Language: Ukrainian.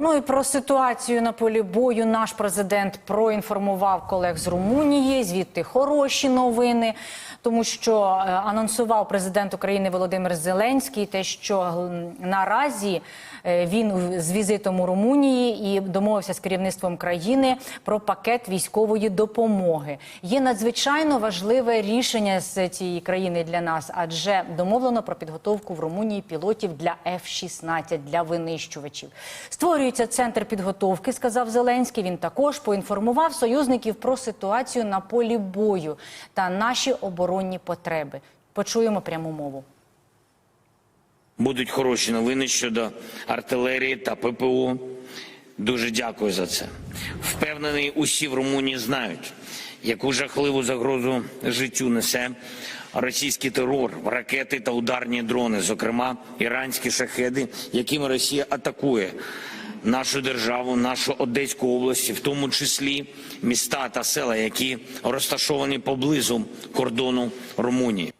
Ну і про ситуацію на полі бою наш президент проінформував колег з Румунії. Звідти хороші новини, тому що е, анонсував президент України Володимир Зеленський те, що наразі е, він з візитом у Румунії і домовився з керівництвом країни про пакет військової допомоги. Є надзвичайно важливе рішення з цієї країни для нас, адже домовлено про підготовку в Румунії пілотів для F-16, для винищувачів. Створюється центр підготовки, сказав Зеленський. Він також поінформував союзників про ситуацію на полі бою та наші оборонні потреби. Почуємо пряму мову. Будуть хороші новини щодо артилерії та ППО. Дуже дякую за це. Впевнений, усі в Румунії знають, яку жахливу загрозу життю несе російський терор, ракети та ударні дрони, зокрема іранські шахеди, якими Росія атакує нашу державу, нашу Одеську область, в тому числі міста та села, які розташовані поблизу кордону Румунії.